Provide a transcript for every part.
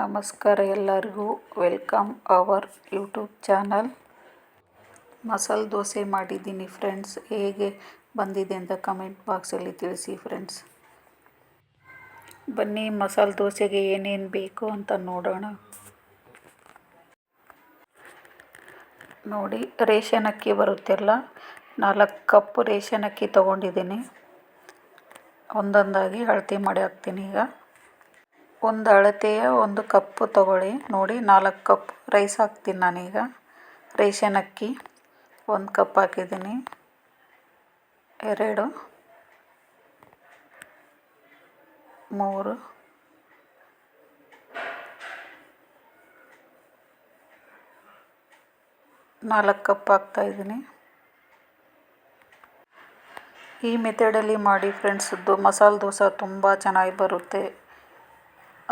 ನಮಸ್ಕಾರ ಎಲ್ಲರಿಗೂ. Welcome our YouTube channel. Masala dosa ಮಾಡಿದ್ದೀನಿ ಫ್ರೆಂಡ್ಸ್. ಹೇಗೆ ಬಂದಿದೆ ಅಂತ ಕಮೆಂಟ್ ಬಾಕ್ಸಲ್ಲಿ ತಿಳಿಸಿ ಫ್ರೆಂಡ್ಸ್. ಬನ್ನಿ, ಮಸಾಲೆ ದೋಸೆಗೆ ಏನೇನು ಬೇಕು ಅಂತ ನೋಡೋಣ. ನೋಡಿ ರೇಷನ್ ಅಕ್ಕಿ ಬರುತ್ತೆಲ್ಲ ನಾಲ್ಕು ಕಪ್ ರೇಷನ್ ಅಕ್ಕಿ ತೊಗೊಂಡಿದ್ದೀನಿ. ಒಂದೊಂದಾಗಿ ಅಳತೆ ಮಾಡಿ ಹಾಕ್ತೀನಿ ಈಗ. ಒಂದು ಅಳತೆಯ ಒಂದು ಕಪ್ಪು ತಗೊಳ್ಳಿ. ನೋಡಿ, ನಾಲ್ಕು ಕಪ್ ರೈಸ್ ಹಾಕ್ತೀನಿ ನಾನೀಗ. ರೇಷನ್ ಅಕ್ಕಿ, ಒಂದು ಕಪ್ ಹಾಕಿದ್ದೀನಿ. ಎರಡು, ಮೂರು, ನಾಲ್ಕು ಕಪ್ ಹಾಕ್ತಾಯಿದ್ದೀನಿ ಈ ಮೆಥಡಲ್ಲಿ ಮಾಡಿ ಫ್ರೆಂಡ್ಸದ್ದು ಮಸಾಲೆ ದೋಸೆ ತುಂಬ ಚೆನ್ನಾಗಿ ಬರುತ್ತೆ.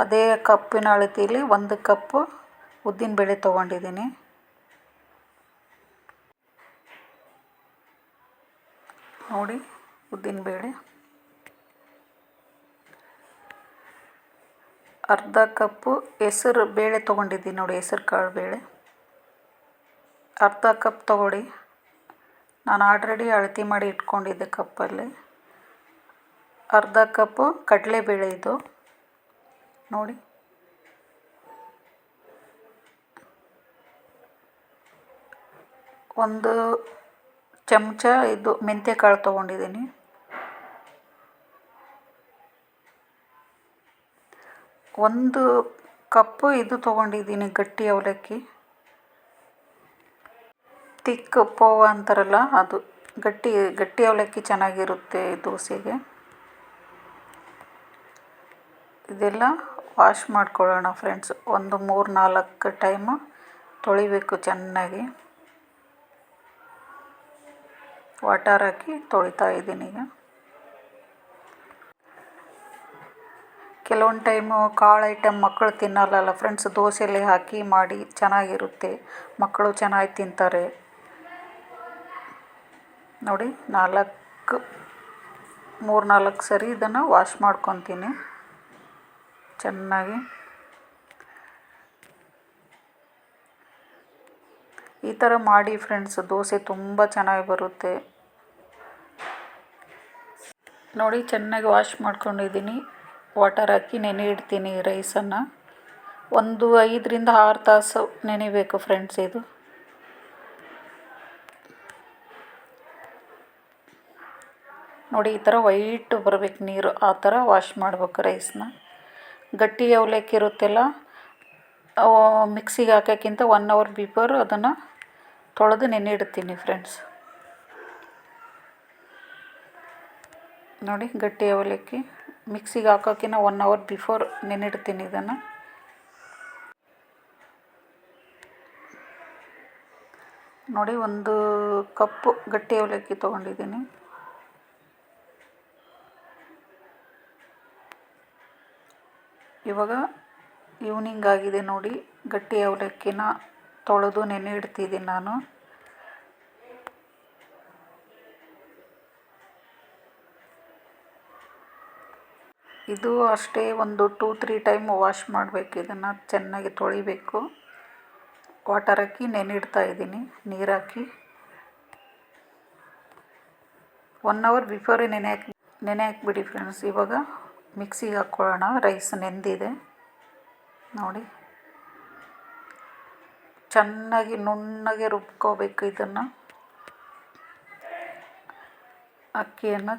ಅದೇ ಕಪ್ಪಿನ ಅಳತೆಯಲ್ಲಿ ಒಂದು ಕಪ್ಪು ಉದ್ದಿನಬೇಳೆ ತೊಗೊಂಡಿದ್ದೀನಿ. ನೋಡಿ ಉದ್ದಿನಬೇಳೆ ಅರ್ಧ ಕಪ್ಪು ಹೆಸರು ಬೇಳೆ ತೊಗೊಂಡಿದ್ದೀನಿ ನೋಡಿ, ಹೆಸರು ಕಾಳು ಬೇಳೆ. ಅರ್ಧ ಕಪ್ ತೊಗೊಳ್ಳಿ. ನಾನು ಆಲ್ರೆಡಿ ಅಳತೆ ಮಾಡಿ ಇಟ್ಕೊಂಡಿದ್ದೆ ಕಪ್ಪಲ್ಲಿ. ಅರ್ಧ ಕಪ್ಪು ಕಡಲೆಬೇಳೆ ಇದು. ನೋಡಿ. ಒಂದು ಚಮಚ ಇದು ಮೆಂತ್ಯಕಾಳು ತೊಗೊಂಡಿದ್ದೀನಿ. ಒಂದು ಕಪ್ಪು ಇದು ತೊಗೊಂಡಿದ್ದೀನಿ ಗಟ್ಟಿ ಅವಲಕ್ಕಿ. ತಿಕ್ ಪೋವ ಅಂತಾರಲ್ಲ ಅದು. ಗಟ್ಟಿ ಗಟ್ಟಿ ಅವಲಕ್ಕಿ ಚೆನ್ನಾಗಿರುತ್ತೆ ದೋಸೆಗೆ. ಇದೆಲ್ಲ ವಾಶ್ ಮಾಡ್ಕೊಳ್ಳೋಣ ಫ್ರೆಂಡ್ಸ್ ಒಂದು ಮೂರು ನಾಲ್ಕು ಟೈಮು ತೊಳಿಬೇಕು ಚೆನ್ನಾಗಿ. ವಾಟರ್ ಹಾಕಿ ತೊಳಿತಾ ಇದ್ದೀನಿ ಈಗ. ಕೆಲವೊಂದು ಟೈಮು ಕಾಳು ಐಟಮ್ ಮಕ್ಕಳು ತಿನ್ನಲ್ಲಲ್ಲ ಫ್ರೆಂಡ್ಸ್ ದೋಸೆಯಲ್ಲಿ ಹಾಕಿ ಮಾಡಿ ಚೆನ್ನಾಗಿರುತ್ತೆ. ಮಕ್ಕಳು ಚೆನ್ನಾಗಿ ತಿಂತಾರೆ. ನೋಡಿ ನಾಲ್ಕು ಮೂರು ನಾಲ್ಕು ಸರಿ ಇದನ್ನು ವಾಶ್ ಮಾಡ್ಕೊತೀನಿ. ಚೆನ್ನಾಗಿ ಈ ಥರ ಮಾಡಿ ಫ್ರೆಂಡ್ಸ್, ದೋಸೆ ತುಂಬ ಚೆನ್ನಾಗಿ ಬರುತ್ತೆ. ನೋಡಿ, ಚೆನ್ನಾಗಿ ವಾಶ್ ಮಾಡ್ಕೊಂಡಿದ್ದೀನಿ. ವಾಟರ್ ಹಾಕಿ ನೆನೆ ಇಡ್ತೀನಿ ರೈಸನ್ನು. ಒಂದು ಐದರಿಂದ ಆರು ತಾಸು ನೆನೆಬೇಕು ಫ್ರೆಂಡ್ಸ್ ಇದು. ನೋಡಿ, ಈ ಥರ ವೈಟ್ ಬರಬೇಕು ನೀರು, ಆ ಥರ ವಾಶ್ ಮಾಡ್ಬೇಕು ರೈಸ್ನ ಗಟ್ಟಿ ಅವಲಕ್ಕಿ ಇರುತ್ತಲ್ಲ ಮಿಕ್ಸಿಗೆ ಹಾಕೋಕ್ಕಿಂತ ಒನ್ ಅವರ್ ಬಿಫೋರ್ ಅದನ್ನು ತೊಳೆದು ನೆನೆ ಇಡ್ತೀನಿ ಫ್ರೆಂಡ್ಸ್ ನೋಡಿ ಗಟ್ಟಿ ಅವಲಕ್ಕಿ ಮಿಕ್ಸಿಗೆ ಹಾಕೋಕ್ಕಿಂತ ಒನ್ ಅವರ್ ಬಿಫೋರ್ ನೆನಿಡ್ತೀನಿ ಇದನ್ನು. ನೋಡಿ ಒಂದು ಕಪ್ಪು ಗಟ್ಟಿ ಅವಲಕ್ಕಿ ತೊಗೊಂಡಿದ್ದೀನಿ. ಇವಾಗ ಈವ್ನಿಂಗ್ ಆಗಿದೆ ನೋಡಿ. ಗಟ್ಟಿ ಅವಲಕ್ಕಿನ ತೊಳೆದು ನೆನೆ ಇಡ್ತಿದ್ದೀನಿ ನಾನು. ಇದು ಅಷ್ಟೇ ಒಂದು ಟೂ ತ್ರೀ ಟೈಮ್ ವಾಶ್ ಮಾಡಬೇಕು. ಇದನ್ನು ಚೆನ್ನಾಗಿ ತೊಳಿಬೇಕು. ವಾಟರ್ ಹಾಕಿ ನೆನೆಡ್ತಾ ಇದ್ದೀನಿ. ನೀರು ಹಾಕಿ. ಒನ್ ಅವರ್ ಬಿಫೋರೇ ನೆನೆ ಹಾಕಿ, ನೆನೆ ಹಾಕಿಬಿಡಿ ಫ್ರೆಂಡ್ಸ್ ಇವಾಗ ಮಿಕ್ಸಿಗೆ ಹಾಕ್ಕೊಳ್ಳೋಣ. ರೈಸ್ ನೆಂದಿದೆ. ನೋಡಿ. ಚೆನ್ನಾಗಿ ನುಣ್ಣಗೆ ರುಬ್ಕೋಬೇಕು ಇದನ್ನು. ಅಕ್ಕಿಯನ್ನು.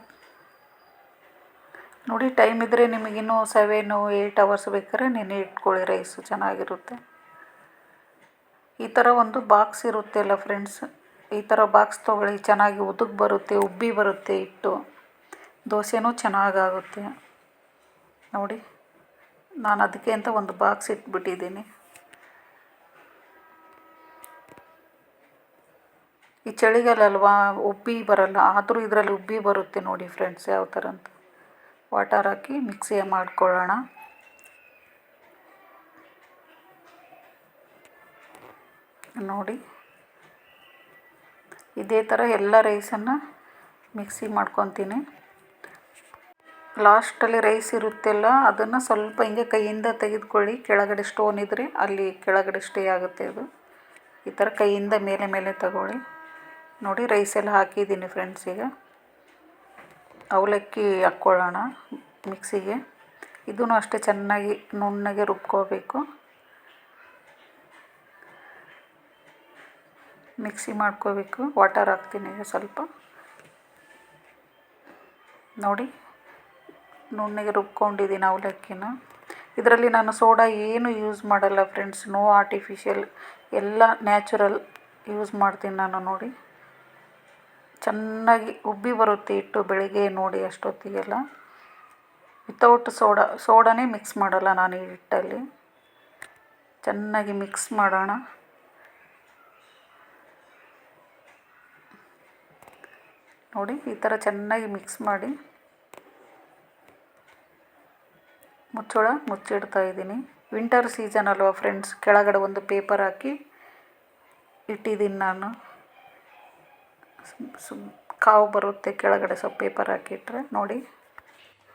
ನೋಡಿ, ಟೈಮ್ ಇದ್ದರೆ ನಿಮಗಿನ್ನೂ ಸೆವೆನು ಏಯ್ಟ್ ಅವರ್ಸ್ ಬೇಕಾದ್ರೆ ನೆನೆ ಇಟ್ಕೊಳ್ಳಿ ರೈಸು, ಚೆನ್ನಾಗಿರುತ್ತೆ. ಈ ಥರ ಒಂದು ಬಾಕ್ಸ್ ಇರುತ್ತೆ ಅಲ್ಲ ಫ್ರೆಂಡ್ಸ್ ಈ ಥರ ಬಾಕ್ಸ್ ತೊಗೊಳ್ಳಿ, ಚೆನ್ನಾಗಿ ಉದುಕ್ ಬರುತ್ತೆ, ಉಬ್ಬಿ ಬರುತ್ತೆ ಇಟ್ಟು ದೋಸೆನೂ ಚೆನ್ನಾಗಾಗುತ್ತೆ. ನೋಡಿ, ನಾನು ಅದಕ್ಕೆ ಅಂತ ಒಂದು ಬಾಕ್ಸ್ ಇಟ್ಬಿಟ್ಟಿದ್ದೀನಿ. ಈ ಚಳಿಗಾಲ ಅಲ್ವಾ ಉಬ್ಬಿ ಬರಲ್ಲ, ಆದರೂ ಇದರಲ್ಲಿ ಉಬ್ಬಿ ಬರುತ್ತೆ ನೋಡಿ ಫ್ರೆಂಡ್ಸ್ ಯಾವ ಥರ ಅಂತ. ವಾಟರ್ ಹಾಕಿ ಮಿಕ್ಸಿಗೆ ಮಾಡ್ಕೊಳ್ಳೋಣ. ನೋಡಿ, ಇದೇ ಥರ ಎಲ್ಲ ರೈಸನ್ನು ಮಿಕ್ಸಿ ಮಾಡ್ಕೊತೀನಿ. ಲಾಸ್ಟಲ್ಲಿ ರೈಸ್ ಇರುತ್ತೆಲ್ಲ, ಅದನ್ನು ಸ್ವಲ್ಪ ಹಿಂಗೆ ಕೈಯಿಂದ ತೆಗೆದುಕೊಳ್ಳಿ. ಕೆಳಗಡೆ ಸ್ಟೋನ್ ಇದ್ದರೆ ಅಲ್ಲಿ ಕೆಳಗಡೆ ಸ್ಟೇ ಆಗುತ್ತೆ ಅದು. ಈ ಥರ ಕೈಯಿಂದ ಮೇಲೆ ಮೇಲೆ ತಗೊಳ್ಳಿ. ನೋಡಿ ರೈಸ್ ಎಲ್ಲ ಹಾಕಿದ್ದೀನಿ ಫ್ರೆಂಡ್ಸ್ ಈಗ. ಅವಲಕ್ಕಿ ಹಾಕ್ಕೊಳ್ಳೋಣ ಮಿಕ್ಸಿಗೆ ಇದೂ ಅಷ್ಟೇ ಚೆನ್ನಾಗಿ ನುಣ್ಣಗೆ ರುಬ್ಕೋಬೇಕು. ಮಿಕ್ಸಿ ಮಾಡ್ಕೋಬೇಕು. ವಾಟರ್ ಹಾಕ್ತೀನಿ ಈಗ ಸ್ವಲ್ಪ. ನೋಡಿ ನುಣ್ಣಗೆ ರುಬ್ಕೊಂಡಿದ್ದೀನಿ ಅವಲಕ್ಕಿನ ಇದರಲ್ಲಿ ನಾನು ಸೋಡಾ ಏನು ಯೂಸ್ ಮಾಡಲ್ಲ ಫ್ರೆಂಡ್ಸ್ ನೋ ಆರ್ಟಿಫಿಷಿಯಲ್ ಎಲ್ಲ ನ್ಯಾಚುರಲ್ ಯೂಸ್ ಮಾಡ್ತೀನಿ ನಾನು ನೋಡಿ. ಚೆನ್ನಾಗಿ ಉಬ್ಬಿ ಬರುತ್ತೆ ಹಿಟ್ಟು ಬೆಳಿಗ್ಗೆ ನೋಡಿ ಅಷ್ಟೊತ್ತಿಗೆಲ್ಲ. ವಿತೌಟ್ ಸೋಡಾ, ಸೋಡಾನೇ ಮಿಕ್ಸ್ ಮಾಡಲ್ಲ ನಾನು ಈ ಹಿಟ್ಟಲ್ಲಿ. ಚೆನ್ನಾಗಿ ಮಿಕ್ಸ್ ಮಾಡೋಣ. ನೋಡಿ ಈ ಥರ ಚೆನ್ನಾಗಿ ಮಿಕ್ಸ್ ಮಾಡಿ. ಮುಚ್ಚೋಳ, ಮುಚ್ಚಿಡ್ತಾ ಇದ್ದೀನಿ. ವಿಂಟರ್ ಸೀಸನ್ ಅಲ್ವಾ ಫ್ರೆಂಡ್ಸ್ ಕೆಳಗಡೆ ಒಂದು ಪೇಪರ್ ಹಾಕಿ ಇಟ್ಟಿದ್ದೀನಿ ನಾನು. ಕಾವು ಬರುತ್ತೆ, ಕೆಳಗಡೆ ಸ್ವಲ್ಪ ಪೇಪರ್ ಹಾಕಿಟ್ರೆ ನೋಡಿ.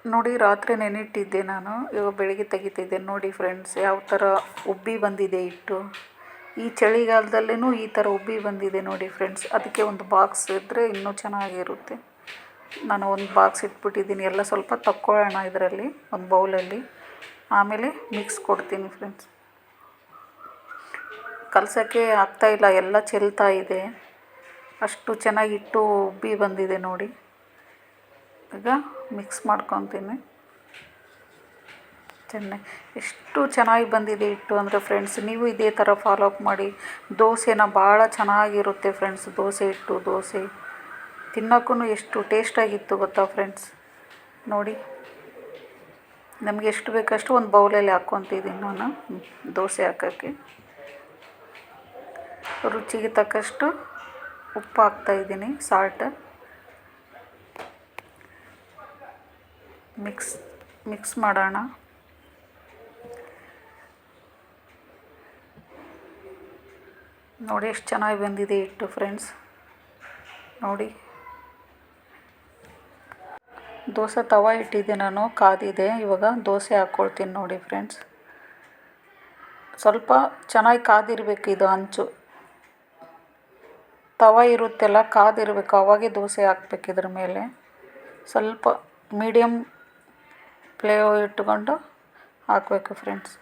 ನೋಡಿ, ರಾತ್ರಿ ನೆನಿಟ್ಟಿದ್ದೆ ನಾನು. ಇವಾಗ ಬೆಳಿಗ್ಗೆ ತೆಗಿತಿದ್ದೆ. ನೋಡಿ ಫ್ರೆಂಡ್ಸ್ ಯಾವ ಥರ ಉಬ್ಬಿ ಬಂದಿದೆ ಇಟ್ಟು ಈ ಚಳಿಗಾಲದಲ್ಲೂ ಈ ಥರ ಉಬ್ಬಿ ಬಂದಿದೆ ನೋಡಿ ಫ್ರೆಂಡ್ಸ್ ಅದಕ್ಕೆ ಒಂದು ಬಾಕ್ಸ್ ಇದ್ದರೆ ಇನ್ನೂ ಚೆನ್ನಾಗಿರುತ್ತೆ. ನಾನು ಒಂದು ಬಾಕ್ಸ್ ಇಟ್ಬಿಟ್ಟಿದ್ದೀನಿ. ಎಲ್ಲ ಸ್ವಲ್ಪ ತಕ್ಕೊಳ್ಳೋಣ ಇದರಲ್ಲಿ, ಒಂದು ಬೌಲಲ್ಲಿ. ಆಮೇಲೆ ಮಿಕ್ಸ್ ಕೊಡ್ತೀನಿ ಫ್ರೆಂಡ್ಸ್ ಕಲಸೋಕ್ಕೆ ಆಗ್ತಾಯಿಲ್ಲ ಎಲ್ಲ ಚೆಲ್ತಾ ಇದೆ. ಅಷ್ಟು ಚೆನ್ನಾಗಿ ಹಿಟ್ಟು ಉಬ್ಬಿ ಬಂದಿದೆ ನೋಡಿ. ಈಗ ಮಿಕ್ಸ್ ಮಾಡ್ಕೊತೀನಿ. ಚೆನ್ನಾಗಿ, ಎಷ್ಟು ಚೆನ್ನಾಗಿ ಬಂದಿದೆ ಹಿಟ್ಟು ಅಂದರೆ ಫ್ರೆಂಡ್ಸ್ ನೀವು ಇದೇ ಥರ ಫಾಲೋ ಅಪ್ ಮಾಡಿ. ದೋಸೆನ ಭಾಳ ಚೆನ್ನಾಗಿರುತ್ತೆ ಫ್ರೆಂಡ್ಸ್ ದೋಸೆ ಹಿಟ್ಟು, ದೋಸೆ. ತಿನ್ನೋಕ್ಕೂ ಎಷ್ಟು ಟೇಸ್ಟಾಗಿತ್ತು ಗೊತ್ತಾ ಫ್ರೆಂಡ್ಸ್ ನೋಡಿ. ನಮಗೆ ಎಷ್ಟು ಬೇಕಷ್ಟು ಒಂದು ಬೌಲಲ್ಲಿ ಹಾಕ್ಕೊತಿದ್ದೀನಿ ನಾನು, ದೋಸೆ ಹಾಕೋಕ್ಕೆ. ರುಚಿಗೆ ತಕ್ಕಷ್ಟು ಉಪ್ಪು ಹಾಕ್ತಾಯಿದ್ದೀನಿ ಸಾಲ್ಟ್ ಮಿಕ್ಸ್ ಮಿಕ್ಸ್ ಮಾಡೋಣ. ನೋಡಿ ಎಷ್ಟು ಚೆನ್ನಾಗಿ ಬಂದಿದೆ ಇಟ್ಟು ಫ್ರೆಂಡ್ಸ್ ನೋಡಿ. ದೋಸೆ ತವ ಇಟ್ಟಿದ್ದೆ ನಾನು, ಕಾದಿದೆ. ಇವಾಗ ದೋಸೆ ಹಾಕ್ಕೊಳ್ತೀನಿ ನೋಡಿ ಫ್ರೆಂಡ್ಸ್ ಸ್ವಲ್ಪ ಚೆನ್ನಾಗಿ ಕಾದಿರಬೇಕು ಇದು ಹಂಚು ತವ ಇರುತ್ತೆಲ್ಲ, ಕಾದಿರಬೇಕು. ಅವಾಗೆ ದೋಸೆ ಹಾಕ್ಬೇಕು ಇದ್ರ ಮೇಲೆ. ಸ್ವಲ್ಪ ಮೀಡಿಯಮ್ ಫ್ಲೇವ್ ಇಟ್ಕೊಂಡು ಹಾಕಬೇಕು ಫ್ರೆಂಡ್ಸ್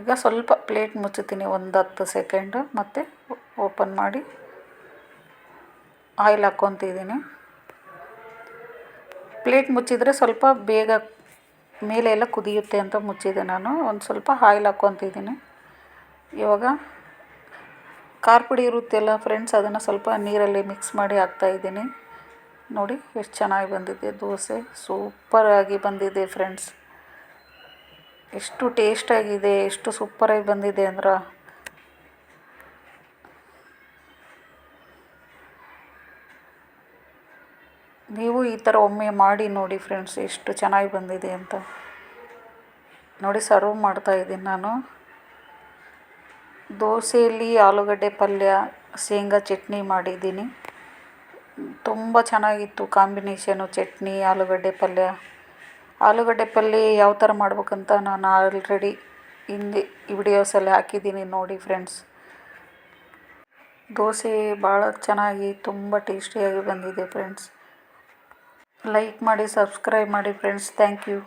ಈಗ ಸ್ವಲ್ಪ ಪ್ಲೇಟ್ ಮುಚ್ಚುತ್ತೀನಿ, ಒಂದು ಹತ್ತು ಸೆಕೆಂಡು ಮತ್ತು ಓಪನ್ ಮಾಡಿ ಆಯಿಲ್ ಹಾಕ್ಕೊತಿದ್ದೀನಿ. ಪ್ಲೇಟ್ ಮುಚ್ಚಿದರೆ ಸ್ವಲ್ಪ ಬೇಗ ಮೇಲೆ ಎಲ್ಲ ಕುದಿಯುತ್ತೆ ಅಂತ ಮುಚ್ಚಿದೆ ನಾನು. ಒಂದು ಸ್ವಲ್ಪ ಆಯಿಲ್ ಹಾಕ್ಕೊತಿದ್ದೀನಿ. ಇವಾಗ ಖಾರ ಪುಡಿ ಇರುತ್ತೆಲ್ಲ ಫ್ರೆಂಡ್ಸ್ ಅದನ್ನು ಸ್ವಲ್ಪ ನೀರಲ್ಲಿ ಮಿಕ್ಸ್ ಮಾಡಿ ಹಾಕ್ತಾಯಿದ್ದೀನಿ ನೋಡಿ ಎಷ್ಟು ಚೆನ್ನಾಗಿ ಬಂದಿದೆ ದೋಸೆ. ಸೂಪರಾಗಿ ಬಂದಿದೆ ಫ್ರೆಂಡ್ಸ್ ಎಷ್ಟು ಟೇಸ್ಟಾಗಿದೆ ಎಷ್ಟು ಸೂಪರಾಗಿ ಬಂದಿದೆ ಅಂದ್ರೆ. ನೀವು ಈ ಥರ ಒಮ್ಮೆ ಮಾಡಿ ನೋಡಿ ಫ್ರೆಂಡ್ಸ್ ಎಷ್ಟು ಚೆನ್ನಾಗಿ ಬಂದಿದೆ ಅಂತ. ನೋಡಿ ಸರ್ವ್ ಮಾಡ್ತಾ ಇದ್ದೀನಿ ನಾನು. ದೋಸೆಯಲ್ಲಿ ಆಲೂಗಡ್ಡೆ ಪಲ್ಯ, ಶೇಂಗಾ ಚಟ್ನಿ ಮಾಡಿದ್ದೀನಿ. ತುಂಬ ಚೆನ್ನಾಗಿತ್ತು ಕಾಂಬಿನೇಷನು ಚಟ್ನಿ, ಆಲೂಗಡ್ಡೆ ಪಲ್ಯ. ಆಲೂಗಡ್ಡೆ ಪಲ್ಯ ಯಾವ ಥರ ಮಾಡ್ಬೇಕಂತ ನಾನು ಆಲ್ರೆಡಿ ಹಿಂದೆ ವಿಡಿಯೋಸಲ್ಲಿ ಹಾಕಿದ್ದೀನಿ ನೋಡಿ ಫ್ರೆಂಡ್ಸ್ ದೋಸೆ ಭಾಳ ಚೆನ್ನಾಗಿ, ತುಂಬ ಟೇಸ್ಟಿಯಾಗಿ ಬಂದಿದೆ ಫ್ರೆಂಡ್ಸ್ ಲೈಕ್ ಮಾಡಿ ಸಬ್ಸ್ಕ್ರೈಬ್ ಮಾಡಿ ಫ್ರೆಂಡ್ಸ್ ಥ್ಯಾಂಕ್ ಯು